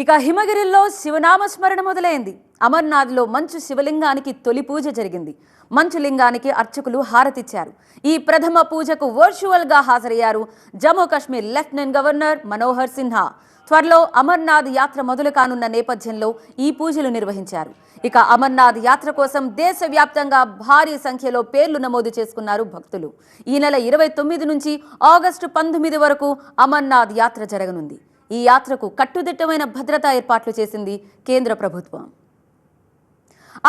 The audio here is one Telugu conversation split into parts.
ఇక హిమగిరిలో శివనామ స్మరణ మొదలైంది. అమర్నాథ్లో మంచు శివలింగానికి తొలి పూజ జరిగింది. మంచు లింగానికి అర్చకులు హారతిచ్చారు. ఈ ప్రథమ పూజకు వర్చువల్గా హాజరయ్యారు జమ్మూ కాశ్మీర్ లెఫ్టినెంట్ గవర్నర్ మనోహర్ సిన్హా. త్వరలో అమర్నాథ్ యాత్ర మొదలు కానున్న నేపథ్యంలో ఈ పూజలు నిర్వహించారు. ఇక అమర్నాథ్ యాత్ర కోసం దేశవ్యాప్తంగా భారీ సంఖ్యలో పేర్లు నమోదు చేసుకున్నారు భక్తులు. ఈ నెల ఇరవై తొమ్మిది నుంచి ఆగస్టు పంతొమ్మిది వరకు అమర్నాథ్ యాత్ర జరగనుంది. ఈ యాత్రకు కట్టుదిట్టమైన భద్రతా ఏర్పాట్లు చేసింది కేంద్ర ప్రభుత్వం.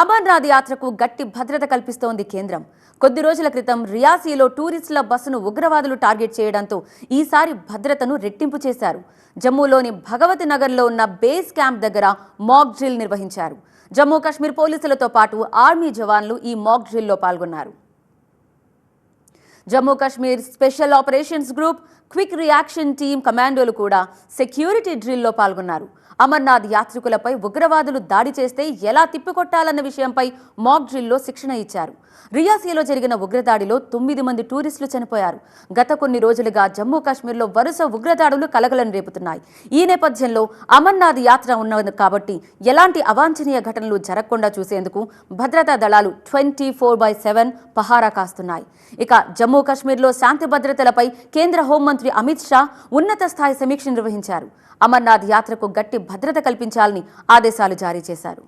అమర్నాథ్ యాత్రకు గట్టి భద్రత కల్పిస్తోంది కేంద్రం. కొద్ది రోజుల క్రితం రియాసీలో టూరిస్టుల బస్సును ఉగ్రవాదులు టార్గెట్ చేయడంతో ఈసారి భద్రతను రెట్టింపు చేశారు. జమ్మూలోని భగవతి నగర్లో ఉన్న బేస్ క్యాంప్ దగ్గర మాక్ డ్రిల్ నిర్వహించారు. జమ్మూ కాశ్మీర్ పోలీసులతో పాటు ఆర్మీ జవాన్లు ఈ మాక్ డ్రిల్లో పాల్గొన్నారు. Jammu Kashmir special operations group quick reaction team కమాండోలు కూడా సెక్యూరిటీ డ్రిల్లో పాల్గొన్నారు. అమర్నాథ్ యాత్రికులపై ఉగ్రవాదులు దాడి చేస్తే ఎలా తిప్పికొట్టాలన్న విషయంపై మాక్ డ్రిల్లో శిక్షణ ఇచ్చారు. రియాసీలో జరిగిన ఉగ్రదాడిలో తొమ్మిది మంది టూరిస్టులు చనిపోయారు. గత కొన్ని రోజులుగా జమ్మూ కాశ్మీర్లో వరుస ఉగ్రదాడులు కలగలను రేపుతున్నాయి. ఈ నేపథ్యంలో అమర్నాథ్ యాత్ర ఉన్నది కాబట్టి ఎలాంటి అవాంఛనీయ ఘటనలు జరగకుండా చూసేందుకు భద్రతా దళాలు ట్వంటీ ఫోర్ బై సెవెన్ పహారా కాస్తున్నాయి. ఇక జమ్మూ కాశ్మీర్లో శాంతి భద్రతలపై కేంద్ర హోంమంత్రి అమిత్ షా ఉన్నత స్థాయి సమీక్ష నిర్వహించారు. అమర్నాథ్ యాత్రకు గట్టి భద్రత కల్పించాలని ఆదేశాలు జారీ చేశారు.